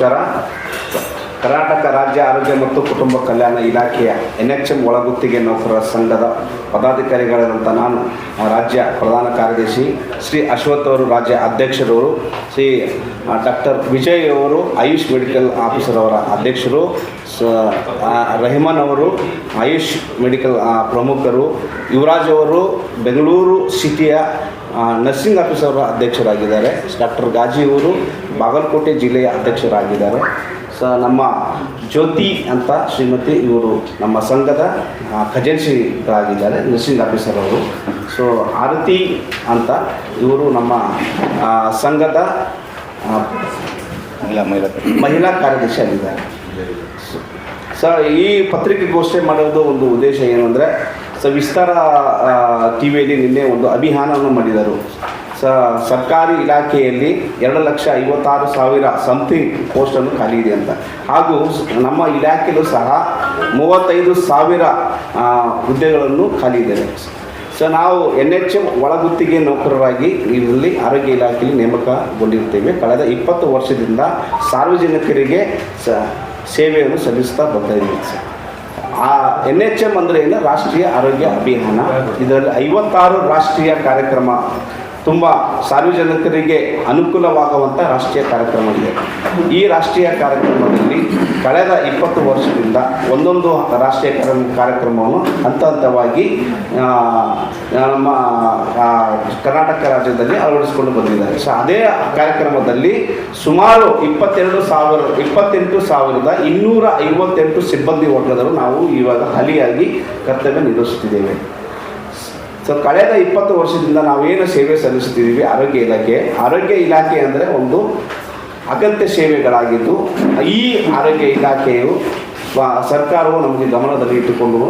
যারা ರಾಜ್ಯ ಆರೋಗ್ಯ ಮತ್ತು ಕುಟುಂಬ ಕಲ್ಯಾಣ ಇಲಾಖೆಯ ಎನ್ ಎಚ್ ಎಂ ಒಳಗುತ್ತಿಗೆ ನೌಕರರ ಸಂಘದ ಪದಾಧಿಕಾರಿಗಳಾದಂಥ ನಾನು ರಾಜ್ಯ ಪ್ರಧಾನ ಕಾರ್ಯದರ್ಶಿ ಶ್ರೀ ಅಶ್ವಥ್ ಅವರು, ರಾಜ್ಯ ಅಧ್ಯಕ್ಷರವರು, ಶ್ರೀ ಡಾಕ್ಟರ್ ವಿಜಯ್ ಅವರು, ಆಯುಷ್ ಮೆಡಿಕಲ್ ಆಫೀಸರ್ ಅವರ ಅಧ್ಯಕ್ಷರು ರೆಹಮಾನ್ ಅವರು, ಆಯುಷ್ ಮೆಡಿಕಲ್ ಪ್ರಮುಖರು, ಯುವರಾಜ್ ಅವರು, ಬೆಂಗಳೂರು ಸಿಟಿಯ ನರ್ಸಿಂಗ್ ಆಫೀಸರ್ ಅಧ್ಯಕ್ಷರಾಗಿದ್ದಾರೆ, ಡಾಕ್ಟರ್ ಗಾಜಿ ಅವರು, ಬಾಗಲಕೋಟೆ ಜಿಲ್ಲೆಯ ಅಧ್ಯಕ್ಷರಾಗಿದ್ದಾರೆ. ಸ ನಮ್ಮ ಜ್ಯೋತಿ ಅಂತ ಶ್ರೀಮತಿ ಇವರು ನಮ್ಮ ಸಂಘದ ಖಜಾನ್ಸಿಗಳಾಗಿದ್ದಾರೆ ನರ್ಸಿಂಗ್ ಆಫೀಸರ್ ಅವರು. ಸೊ ಆರತಿ ಅಂತ ಇವರು ನಮ್ಮ ಸಂಘದ ಮಹಿಳಾ ಮಹಿಳಾ ಕಾರ್ಯದರ್ಶಿ ಆಗಿದ್ದಾರೆ. ಸೊ ಈ ಪತ್ರಿಕೆಗೋಷ್ಠಿ ಮಾಡೋದು ಒಂದು ಉದ್ದೇಶ ಏನು ಅಂದರೆ ಸ ವಿಸ್ತಾರ ಟಿ ವಿಯಲ್ಲಿ ನಿನ್ನೆ ಒಂದು ಅಭಿಯಾನವನ್ನು ಮಾಡಿದರು. ಸ, ಸರ್ಕಾರಿ ಇಲಾಖೆಯಲ್ಲಿ ಎರಡು ಲಕ್ಷ ಐವತ್ತಾರು ಸಾವಿರ ಸಮಥಿಂಗ್ ಪೋಸ್ಟನ್ನು ಖಾಲಿ ಇದೆ ಅಂತ. ಹಾಗೂ ನಮ್ಮ ಇಲಾಖೆಯಲ್ಲೂ ಸಹ ಮೂವತ್ತೈದು ಸಾವಿರ ಹುದ್ದೆಗಳನ್ನು ಖಾಲಿ ಇದೆ. ಸೊ, ನಾವು ಎನ್ ಎಚ್ ಎಂ ಒಳಗುತ್ತಿಗೆ ನೌಕರರಾಗಿ ಇದರಲ್ಲಿ ಆರೋಗ್ಯ ಇಲಾಖೆಯಲ್ಲಿ ನೇಮಕಗೊಂಡಿರ್ತೇವೆ ಕಳೆದ ಇಪ್ಪತ್ತು ವರ್ಷದಿಂದ ಸಾರ್ವಜನಿಕರಿಗೆ ಸ, ಸೇವೆಯನ್ನು ಸಲ್ಲಿಸ್ತಾ ಬರ್ತಾ ಇದ್ದೀವಿ ಸರ್. ಆ ಎನ್ ಎಚ್ ಎಂ ಅಂದರೆ ಏನು ರಾಷ್ಟ್ರೀಯ ಆರೋಗ್ಯ ಅಭಿಯಾನ. ಇದರಲ್ಲಿ ಐವತ್ತಾರು ರಾಷ್ಟ್ರೀಯ ಕಾರ್ಯಕ್ರಮ ತುಂಬ ಸಾರ್ವಜನಿಕರಿಗೆ ಅನುಕೂಲವಾಗುವಂಥ ರಾಷ್ಟ್ರೀಯ ಕಾರ್ಯಕ್ರಮ ಇದೆ. ಈ ರಾಷ್ಟ್ರೀಯ ಕಾರ್ಯಕ್ರಮದಲ್ಲಿ ಕಳೆದ ಇಪ್ಪತ್ತು ವರ್ಷದಿಂದ ಒಂದೊಂದು ರಾಷ್ಟ್ರೀಯ ಕಾರ್ಯ ಕಾರ್ಯಕ್ರಮವನ್ನು ಹಂತ ಹಂತವಾಗಿ ನಮ್ಮ ಕರ್ನಾಟಕ ರಾಜ್ಯದಲ್ಲಿ ಅಳವಡಿಸಿಕೊಂಡು ಬಂದಿದ್ದಾರೆ. ಸೊ ಅದೇ ಕಾರ್ಯಕ್ರಮದಲ್ಲಿ ಸುಮಾರು ಇಪ್ಪತ್ತೆರಡು ಸಾವಿರ, ಇಪ್ಪತ್ತೆಂಟು ಸಾವಿರದ ಇನ್ನೂರ ಐವತ್ತೆಂಟು ಸಿಬ್ಬಂದಿ ವರ್ಗದವರು ನಾವು ಇವಾಗ ಹಲಿಯಾಗಿ ಕರ್ತವ್ಯ ನಿರ್ವಹಿಸುತ್ತಿದ್ದೇವೆ. ಸೊ ಕಳೆದ ಇಪ್ಪತ್ತು ವರ್ಷದಿಂದ ನಾವೇನು ಸೇವೆ ಸಲ್ಲಿಸುತ್ತಿದ್ದೀವಿ? ಆರೋಗ್ಯ ಇಲಾಖೆ. ಆರೋಗ್ಯ ಇಲಾಖೆ ಅಂದರೆ ಒಂದು ಅಗತ್ಯ ಸೇವೆಗಳಾಗಿದ್ದು, ಈ ಆರೋಗ್ಯ ಇಲಾಖೆಯು ಸರ್ಕಾರವು ನಮಗೆ ಗಮನದಲ್ಲಿ ಇಟ್ಟುಕೊಂಡು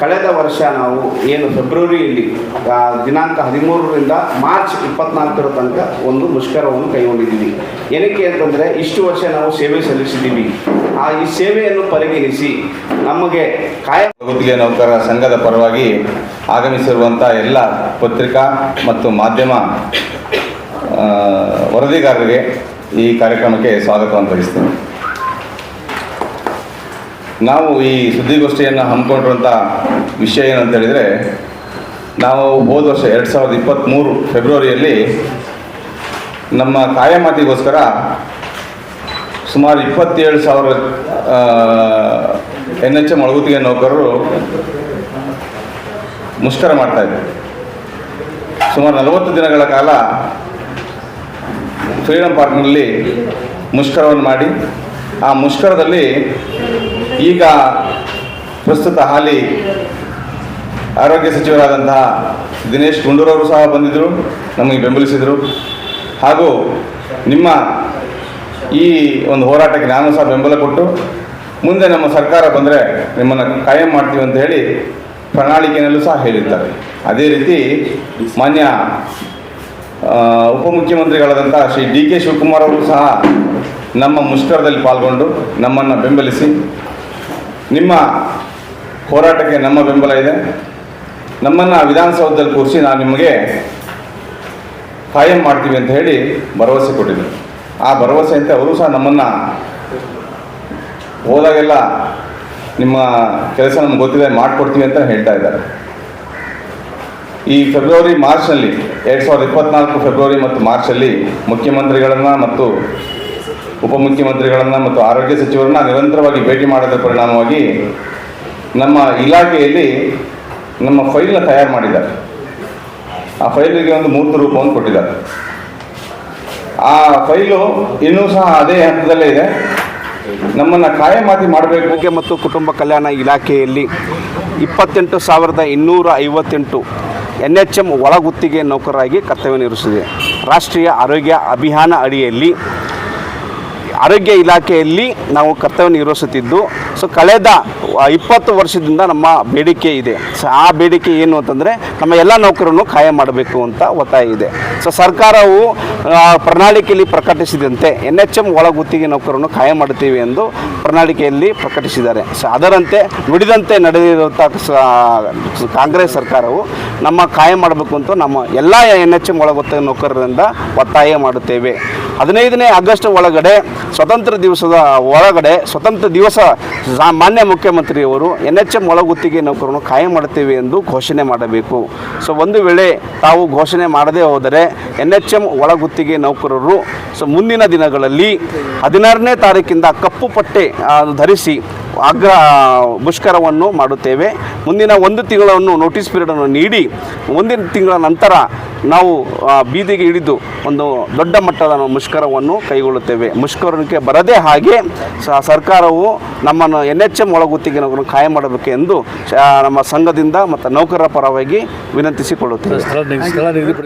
ಕಳೆದ ವರ್ಷ ನಾವು ಏನು ಫೆಬ್ರವರಿಯಲ್ಲಿ ದಿನಾಂಕ ಹದಿಮೂರರಿಂದ ಮಾರ್ಚ್ ಇಪ್ಪತ್ನಾಲ್ಕರ ತನಕ ಒಂದು ಮುಷ್ಕರವನ್ನು ಕೈಗೊಂಡಿದ್ದೀವಿ. ಏನಕ್ಕೆ ಅಂತಂದರೆ, ಇಷ್ಟು ವರ್ಷ ನಾವು ಸೇವೆ ಸಲ್ಲಿಸಿದ್ದೀವಿ. ಆ, ಈ ಸೇವೆಯನ್ನು ಪರಿಗಣಿಸಿ ನಮಗೆ ಕಾಯಂ ಗುತ್ತಿಗೆ ನೌಕರರ ಸಂಘದ ಪರವಾಗಿ ಆಗಮಿಸಿರುವಂಥ ಎಲ್ಲ ಪತ್ರಿಕಾ ಮತ್ತು ಮಾಧ್ಯಮ ವರದಿಗಾರರಿಗೆ ಈ ಕಾರ್ಯಕ್ರಮಕ್ಕೆ ಸ್ವಾಗತವನ್ನು ಬಯಸ್ತೇನೆ ನಾವು ಈ ಸುದ್ದಿಗೋಷ್ಠಿಯನ್ನು ಹಮ್ಮಿಕೊಂಡಿರುವಂಥ ವಿಷಯ ಏನಂತ ಹೇಳಿದರೆ, ನಾವು ಹೋದ ವರ್ಷ ಎರಡು ಸಾವಿರದ ಇಪ್ಪತ್ತ್ಮೂರು ಫೆಬ್ರವರಿಯಲ್ಲಿ ನಮ್ಮ ತಾಯಮಾತಿಗೋಸ್ಕರ ಸುಮಾರು ಇಪ್ಪತ್ತೇಳು ಸಾವಿರ ಎನ್ ಎಚ್ ಎಂ ಒಳಗುತ್ತಿಗೆ ನೌಕರರು ಮುಷ್ಕರ ಮಾಡ್ತಾಯಿದ್ರು ಸುಮಾರು ನಲವತ್ತು ದಿನಗಳ ಕಾಲ ಫ್ರೀಡಮ್ ಪಾರ್ಕ್ನಲ್ಲಿ ಮುಷ್ಕರವನ್ನು ಮಾಡಿ, ಆ ಮುಷ್ಕರದಲ್ಲಿ ಈಗ ಪ್ರಸ್ತುತ ಹಾಲಿ ಆರೋಗ್ಯ ಸಚಿವರಾದಂತಹ ದಿನೇಶ್ ಗುಂಡೂರವರು ಸಹ ಬಂದಿದ್ದರು, ನಮಗೆ ಬೆಂಬಲಿಸಿದರು. ಹಾಗೂ ನಿಮ್ಮ ಈ ಒಂದು ಹೋರಾಟಕ್ಕೆ ನಾನು ಸಹ ಬೆಂಬಲ ಕೊಟ್ಟು ಮುಂದೆ ನಮ್ಮ ಸರ್ಕಾರ ಬಂದರೆ ನಿಮ್ಮನ್ನು ಕಾಯಂ ಮಾಡ್ತೀವಿ ಅಂತ ಹೇಳಿ ಪ್ರಣಾಳಿಕೆಯಲ್ಲೂ ಸಹ ಹೇಳಿರ್ತಾರೆ ಅದೇ ರೀತಿ ಮಾನ್ಯ ಉಪಮುಖ್ಯಮಂತ್ರಿಗಳಾದಂಥ ಶ್ರೀ ಡಿ ಕೆ ಶಿವಕುಮಾರ್ ಅವರು ಸಹ ನಮ್ಮ ಮುಷ್ಕರದಲ್ಲಿ ಪಾಲ್ಗೊಂಡು ನಮ್ಮನ್ನು ಬೆಂಬಲಿಸಿ ನಿಮ್ಮ ಹೋರಾಟಕ್ಕೆ ನಮ್ಮ ಬೆಂಬಲ ಇದೆ. ನಮ್ಮನ್ನು ವಿಧಾನಸೌಧದಲ್ಲಿ ಕೂರಿಸಿ ನಾವು ನಿಮಗೆ ಕಾಯಂ ಮಾಡ್ತೀವಿ ಅಂತ ಹೇಳಿ ಭರವಸೆ ಕೊಟ್ಟಿದ್ದರು ಆ ಭರವಸೆಯಂತೆ ಅವರು ಸಹ ನಮ್ಮನ್ನು ಹೋದಾಗೆಲ್ಲ ನಿಮ್ಮ ಕೆಲಸ ನಮ್ಗೆ ಗೊತ್ತಿದೆ, ಮಾಡಿಕೊಡ್ತೀವಿ ಅಂತ ಹೇಳ್ತಾ ಇದ್ದಾರೆ. ಈ ಫೆಬ್ರವರಿ ಮಾರ್ಚ್ನಲ್ಲಿ ಎರಡು ಸಾವಿರದ ಇಪ್ಪತ್ನಾಲ್ಕು ಫೆಬ್ರವರಿ ಮತ್ತು ಮಾರ್ಚಲ್ಲಿ ಮುಖ್ಯಮಂತ್ರಿಗಳನ್ನು ಮತ್ತು ಉಪಮುಖ್ಯಮಂತ್ರಿಗಳನ್ನು ಮತ್ತು ಆರೋಗ್ಯ ಸಚಿವರನ್ನ ನಿರಂತರವಾಗಿ ಭೇಟಿ ಮಾಡಿದ ಪರಿಣಾಮವಾಗಿ ನಮ್ಮ ಇಲಾಖೆಯಲ್ಲಿ ನಮ್ಮ ಫೈಲ್ನ ತಯಾರು ಮಾಡಿದ್ದಾರೆ. ಆ ಫೈಲಿಗೆ ಒಂದು ಮೂರ್ತ ರೂಪವನ್ನು ಕೊಟ್ಟಿದ್ದಾರೆ. ಆ ಫೈಲು ಇನ್ನೂ ಸಹ ಅದೇ ಹಂತದಲ್ಲೇ ಇದೆ. ನಮ್ಮನ್ನು ಕಾಯಮಾತಿ ಮಾಡಬೇಕು. ಮತ್ತು ಕುಟುಂಬ ಕಲ್ಯಾಣ ಇಲಾಖೆಯಲ್ಲಿ ಇಪ್ಪತ್ತೆಂಟು ಸಾವಿರದ ಇನ್ನೂರ ಐವತ್ತೆಂಟು ಎನ್ ಎಚ್ ಎಂ ಒಳಗುತ್ತಿಗೆ ನೌಕರರಾಗಿ ಕರ್ತವ್ಯ ನಿರ್ವಹಿಸಿದೆ. ರಾಷ್ಟ್ರೀಯ ಆರೋಗ್ಯ ಅಭಿಯಾನ ಅಡಿಯಲ್ಲಿ ಆರೋಗ್ಯ ಇಲಾಖೆಯಲ್ಲಿ ನಾವು ಕರ್ತವ್ಯ ನಿರ್ವಹಿಸುತ್ತಿದ್ದು ಸೊ ಕಳೆದ ಇಪ್ಪತ್ತು ವರ್ಷದಿಂದ ನಮ್ಮ ಬೇಡಿಕೆ ಇದೆ. ಸೊ ಆ ಬೇಡಿಕೆ ಏನು ಅಂತಂದರೆ, ನಮ್ಮ ಎಲ್ಲ ನೌಕರನ್ನು ಖಾಯಂ ಮಾಡಬೇಕು ಅಂತ ಒತ್ತಾಯ ಇದೆ. ಸೊ ಸರ್ಕಾರವು ಪ್ರಣಾಳಿಕೆಯಲ್ಲಿ ಪ್ರಕಟಿಸಿದಂತೆ ಎನ್ ಎಚ್ ಎಂ ಒಳಗುತ್ತಿಗೆ ನೌಕರನ್ನು ಖಾಯಂ ಮಾಡುತ್ತೇವೆ ಎಂದು ಪ್ರಣಾಳಿಕೆಯಲ್ಲಿ ಪ್ರಕಟಿಸಿದ್ದಾರೆ. ಸೊ ಅದರಂತೆ ನುಡಿದಂತೆ ನಡೆದಿರುವಂಥ ಕಾಂಗ್ರೆಸ್ ಸರ್ಕಾರವು ನಮ್ಮ ಖಾಯಂ ಮಾಡಬೇಕು ಅಂತ ನಮ್ಮ ಎಲ್ಲ ಎನ್ ಎಚ್ ಎಂ ಒಳಗುತ್ತಿಗೆ ನೌಕರರಿಂದ ಒತ್ತಾಯ ಮಾಡುತ್ತೇವೆ. ಹದಿನೈದನೇ ಆಗಸ್ಟ್ ಒಳಗಡೆ, ಸ್ವತಂತ್ರ ದಿವಸದ ಒಳಗಡೆ, ಸ್ವತಂತ್ರ ದಿವಸ ಮಾನ್ಯ ಮುಖ್ಯಮಂತ್ರಿಯವರು ಎನ್ ಎಚ್ ಎಂ ಒಳಗುತ್ತಿಗೆ ನೌಕರನ್ನು ಕಾಯಂ ಮಾಡುತ್ತೇವೆ ಎಂದು ಘೋಷಣೆ ಮಾಡಬೇಕು. ಸೊ, ಒಂದು ವೇಳೆ ತಾವು ಘೋಷಣೆ ಮಾಡದೇ ಹೋದರೆ ಎನ್ ಎಚ್ ಎಂ ಒಳಗುತ್ತಿಗೆ ನೌಕರರು, ಸೊ, ಮುಂದಿನ ದಿನಗಳಲ್ಲಿ ಹದಿನಾರನೇ ತಾರೀಕಿಂದ ಕಪ್ಪು ಪಟ್ಟೆ ಧರಿಸಿ ಅಗ್ರ ಮುಷ್ಕರವನ್ನು ಮಾಡುತ್ತೇವೆ. ಮುಂದಿನ ಒಂದು ತಿಂಗಳನ್ನು ನೋಟಿಸ್ ಪೀರಿಯಡನ್ನು ನೀಡಿ, ಮುಂದಿನ ತಿಂಗಳ ನಂತರ ನಾವು ಬೀದಿಗೆ ಇಳಿದು ಒಂದು ದೊಡ್ಡ ಮಟ್ಟದ ಮುಷ್ಕರವನ್ನು ಕೈಗೊಳ್ಳುತ್ತೇವೆ. ಮುಷ್ಕರಕ್ಕೆ ಬರದೇ ಹಾಗೆ ಸರ್ಕಾರವು ನಮ್ಮನ್ನು ಎನ್ ಎಚ್ ಎಂ ಒಳಗುತ್ತಿಗೆ ನಾವು ಕಾಯ ಮಾಡಬೇಕು ಎಂದು ನಮ್ಮ ಸಂಘದಿಂದ ಮತ್ತು ನೌಕರರ ಪರವಾಗಿ ವಿನಂತಿಸಿಕೊಳ್ಳುತ್ತೇವೆ.